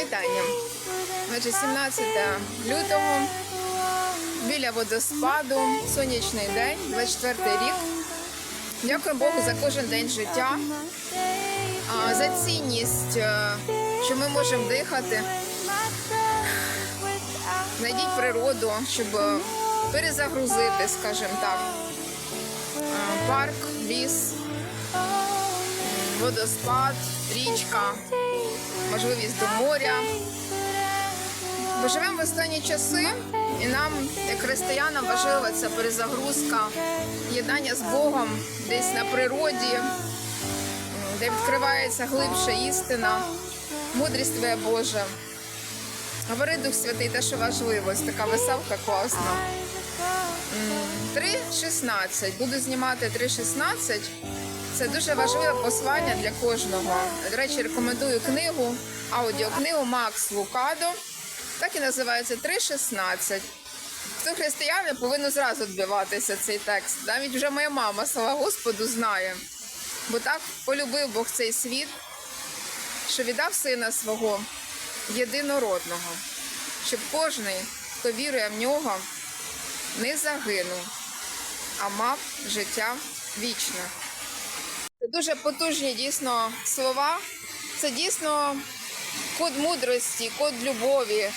Вітання. Значить, 17 лютого біля водоспаду, сонячний день, 24 рік. Дякую Богу за кожен день життя, за цінність, е, що ми можемо дихати. Знайдіть природу, щоб е, перезагрузити, скажімо так. Е, Парк, ліс, водоспад, річка, можливість до моря. Бо живемо в останні часи, і нам, як християнам, важлива ця перезагрузка, єднання з Богом десь на природі, де відкривається глибша істина, мудрість Твоя Божа. Говори Дух Святий, те, що важливо, ось така веселка класна. 3.16. Буду знімати 3.16. Це дуже важливе послання для кожного. До речі, рекомендую книгу, аудіокнигу Макс Лукадо. Так і називається 3.16. Хто християни повинно зразу відбиватися цей текст. Навіть вже моя мама, слава Господу, знає. Бо так полюбив Бог цей світ, що віддав сина свого єдинородного, щоб кожний, хто вірує в нього, не загинув, а мав життя вічне. Дуже потужні дійсно слова. Це дійсно код мудрості, код любові,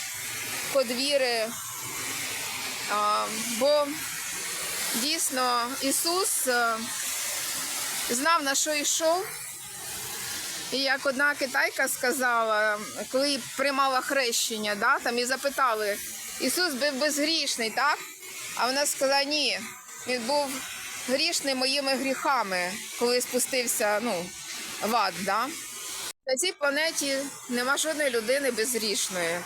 код віри. А, бо дійсно Ісус е, знав на що йшов. І як одна китайка сказала, коли приймала хрещення, да, там і запитали, Ісус був безгрішний, так? А вона сказала, ні, він був грішний моїми гріхами, коли спустився ну, в ад. Да? На цій планеті нема жодної людини безгрішної.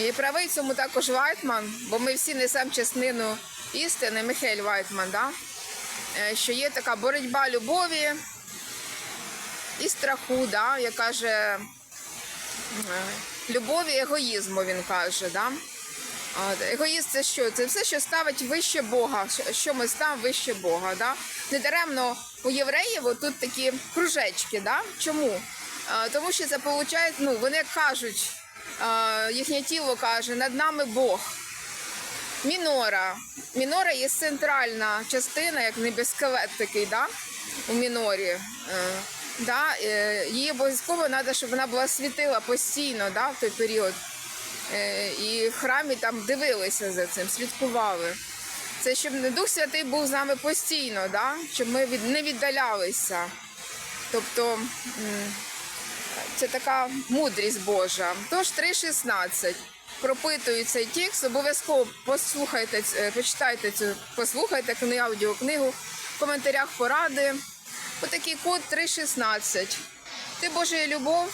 І правий цьому також Вайтман, бо ми всі несемо частину істини, Михайль Вайтман, да? Е, що є така боротьба любові і страху, да? як каже е, любові егоїзму, він каже. Да? Егоїст це що? Це все, що ставить вище Бога, що- ми ставимо вище Бога. Да? Недаремно у євреїв тут такі кружечки. Да? Чому? Тому що це виходить, ну, вони кажуть, їхнє тіло каже, над нами Бог. Мінора. Мінора є центральна частина, як небескелет такий, да? у мінорі. Е, да? е, Її обов'язково треба, щоб вона була світила постійно да? в той період. Е, І в храмі там дивилися за цим, слідкували. Це щоб Дух Святий був з нами постійно, да? щоб ми не віддалялися. Тобто це така мудрість Божа. Тож 3.16. Пропитую цей текст, обов'язково послухайте, е, почитайте цю, послухайте книгу, аудіокнигу, в коментарях поради. Отакий код 3.16. Ти Божа любов,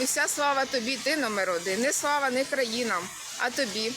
і вся слава тобі, ти номер один. Не слава не країнам, а тобі.